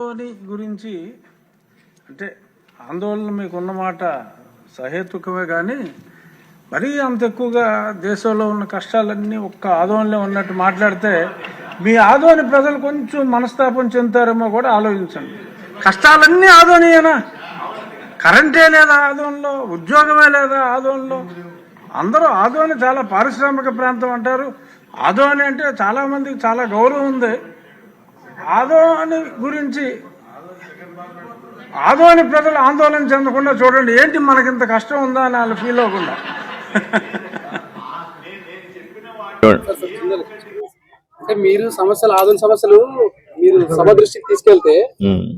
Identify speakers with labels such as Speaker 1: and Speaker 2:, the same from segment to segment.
Speaker 1: ధోని గురించి అంటే ఆందోళన మీకు మాట సహేతుకమే కానీ మరీ అంత ఎక్కువగా దేశంలో ఉన్న కష్టాలన్నీ ఒక్క ఆదోనిలో ఉన్నట్టు మాట్లాడితే మీ ఆదోని ప్రజలు కొంచెం మనస్తాపం చెందుతారేమో కూడా ఆలోచించండి. కష్టాలన్నీ ఆదోనియేనా? కరెంటే లేదా ఆదోన్లో ఉద్యోగమే లేదా ఆదోన్లో అందరూ ఆదోని చాలా పారిశ్రామిక ప్రాంతం అంటారు. ఆదోని అంటే చాలా మందికి చాలా గౌరవం ఉంది. ఆదోని గురించి ఆదోని ప్రజలు ఆందోళన చెందకుండా చూడండి ఏంటి మనకింత కష్టం ఉందా అని వాళ్ళు ఫీల్ అవ్వకుండా
Speaker 2: అంటే మీరు సమస్యలు ఆధునిక సమస్యలు మీరు సభ దృష్టికి తీసుకెళ్తే.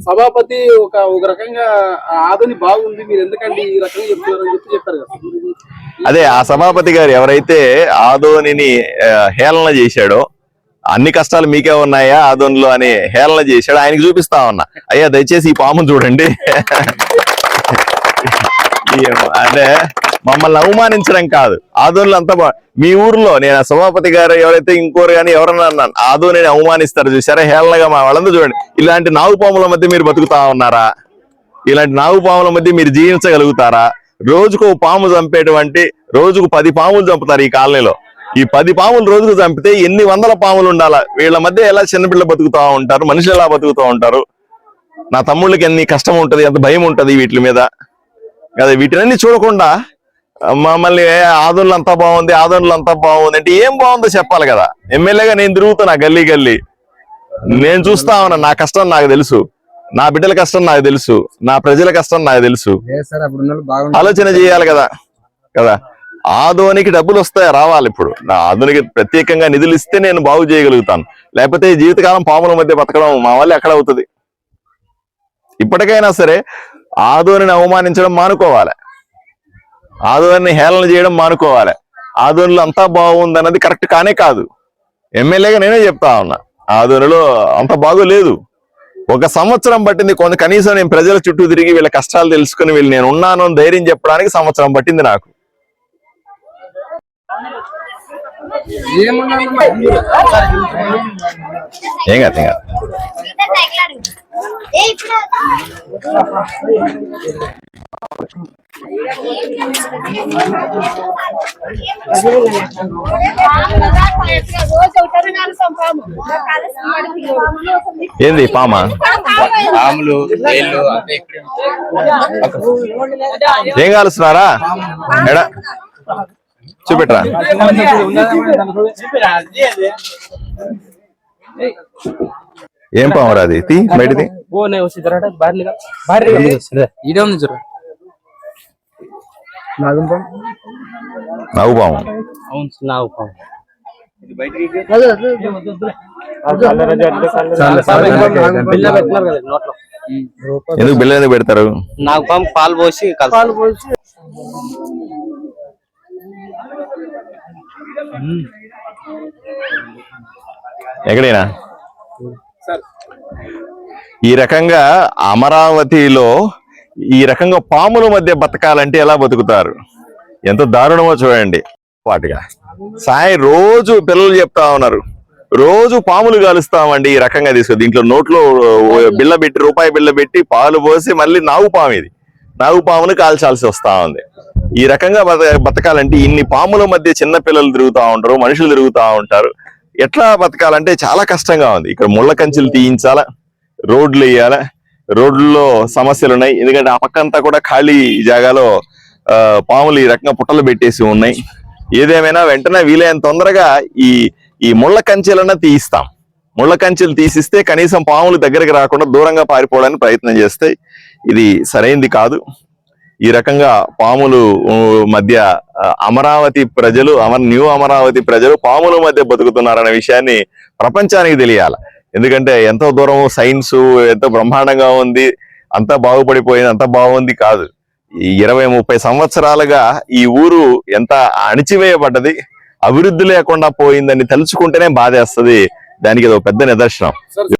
Speaker 2: సభాపతి ఒక ఒక రకంగా ఆ ఆధుని బాగుంది మీరు ఎందుకండి ఈ రకంగా చెప్తున్నారు అని చెప్పి చెప్పారు కదా
Speaker 3: అదే ఆ సభాపతి గారు ఎవరైతే ఆదోనిని హేళన చేశాడో అన్ని కష్టాలు మీకే ఉన్నాయా? ఆదోన్లో అని హేళన చేశాడు. ఆయనకి చూపిస్తా ఉన్నా. అయ్యా దయచేసి ఈ పాము చూడండి. అదే. అంటే మమ్మల్ని అవమానించడం కాదు. ఆదోన్లు అంతా మీ ఊర్లో నేను సభాపతి గారు ఎవరైతే ఇంకోరు కానీ ఎవరన్నా అన్నాను ఆదోనిని అవమానిస్తారు చూసారా హేళనగా మా వాళ్ళందరూ చూడండి. ఇలాంటి నాగు పాముల మధ్య మీరు బతుకుతా ఉన్నారా? ఇలాంటి నాగు పాముల మధ్య మీరు జీవించగలుగుతారా? రోజుకు ఓ పాము చంపేటువంటి రోజుకు పది పాములు చంపుతారు ఈ కాలనీలో. ఈ పది పాములు రోజుకు చంపితే ఎన్ని వందల పాములు ఉండాలా? వీళ్ళ మధ్య ఎలా చిన్నపిల్ల బతుకుతా ఉంటారు? మనుషులు ఎలా బతుకుతూ ఉంటారు? నా తమ్ముళ్ళకి ఎన్ని కష్టం ఉంటది ఎంత భయం ఉంటది వీటి మీద. కదా వీటినన్నీ చూడకుండా మమ్మల్ని "ఏ, ఆదోన్లు అంతా బాగుంది ఆదోన్లు అంతా బాగుంది అంటే ఏం బాగుందో చెప్పాలి కదా. ఎమ్మెల్యేగా నేను తిరుగుతున్నా గల్లీ గల్లీ. నేను చూస్తా ఉన్నా నా కష్టం నాకు తెలుసు. నా బిడ్డల కష్టం నాకు తెలుసు. నా ప్రజల కష్టం నాకు తెలుసు. ఆలోచన చేయాలి కదా. కదా. ఆదోనికి డబ్బులు వస్తాయి? రావాలి ఇప్పుడు. నా ఆధునికి ప్రత్యేకంగా నిధులు ఇస్తే నేను బాగు చేయగలుగుతాను. లేకపోతే జీవితకాలం పాముల మధ్య బతకడం మా వల్ల ఎక్కడ అవుతుంది? ఇప్పటికైనా సరే ఆదోనిని అవమానించడం మానుకోవాలి. ఆదోని హేళన చేయడం మానుకోవాలి. ఆదోనిలో అంతా బాగుంది అన్నది కరెక్ట్ కానే కాదు. ఎమ్మెల్యేగా నేనే చెప్తా ఉన్నా. ఆదోనిలో అంత బాగోలేదు ఒక సంవత్సరం పట్టింది కొంత కనీసం నేను ప్రజల చుట్టూ తిరిగి వీళ్ళ కష్టాలు తెలుసుకుని వీళ్ళు నేను ఉన్నాను ధైర్యం చెప్పడానికి సంవత్సరం పట్టింది నాకు. ఏం కాదు ఏం కాదు. ఏంది పామా?
Speaker 4: పాములు.
Speaker 3: ఏం కాలుస్తున్నారా? ఎడా? చూపెట్టరా? ఏం పామురా అది? తీ బయటది నవ్వు పాము
Speaker 2: అవును నావు పాము
Speaker 3: ఎందుకు బిల్ల ఎందుకు పెడతారు?
Speaker 2: నాకు పాము పాలు పోసి పాలు పోసి
Speaker 3: ఎక్కడైనా? ఈ రకంగా అమరావతిలో ఈ రకంగా పాముల మధ్య బతకాలంటే ఎలా బతుకుతారు? ఎంత దారుణమో చూడండి. వాటిగా. సాయి రోజు పిల్లలు చెప్తా ఉన్నారు. రోజు పాములు కాలుస్తామండి ఈ రకంగా తీసుకో దీంట్లో నోట్లో బిళ్ళ పెట్టి రూపాయి బిళ్ళ పెట్టి పాలు పోసి మళ్ళీ నాగు పాము ఇది. నాగు పామును కాల్చాల్సి వస్తా ఉంది. ఈ రకంగా బత బతకాలంటే ఇన్ని పాముల మధ్య చిన్న పిల్లలు తిరుగుతా ఉంటారు మనుషులు తిరుగుతా ఉంటారు. ఎట్లా బతకాలంటే చాలా కష్టంగా ఉంది. ఇక్కడ ముళ్ళ కంచెలు తీయించాలా రోడ్లు వేయాలా రోడ్లలో సమస్యలు ఉన్నాయి. ఎందుకంటే ఆ పక్కంతా కూడా ఖాళీ జాగాలో ఆ, పాములు ఈ రకంగా పుట్టలు పెట్టేసి ఉన్నాయి. ఏదేమైనా వెంటనే వీలైన తొందరగా ఈ ఈ ముళ్ళ కంచెలన్నా తీయిస్తాం. ముళ్ళ కంచెలు తీసిస్తే కనీసం పాములు దగ్గరికి రాకుండా దూరంగా పారిపోవడానికి ప్రయత్నం చేస్తాయి ఇది సరైంది కాదు. ఈ రకంగా పాములు మధ్య అమరావతి ప్రజలు అమర్ న్యూ అమరావతి ప్రజలు పాముల మధ్య బతుకుతున్నారనే విషయాన్ని ప్రపంచానికి తెలియాలి. ఎందుకంటే ఎంతో దూరం సైన్స్ ఎంతో బ్రహ్మాండంగా ఉంది. అంతా బాగుపడిపోయింది అంత బాగుంది కాదు. ఇరవై ముప్పై సంవత్సరాలుగా ఈ ఊరు ఎంత అణిచివేయబడ్డది అభివృద్ధి లేకుండా పోయిందని తలుచుకుంటేనే బాధేస్తది. దానికి ఇది ఒక పెద్ద నిదర్శనం.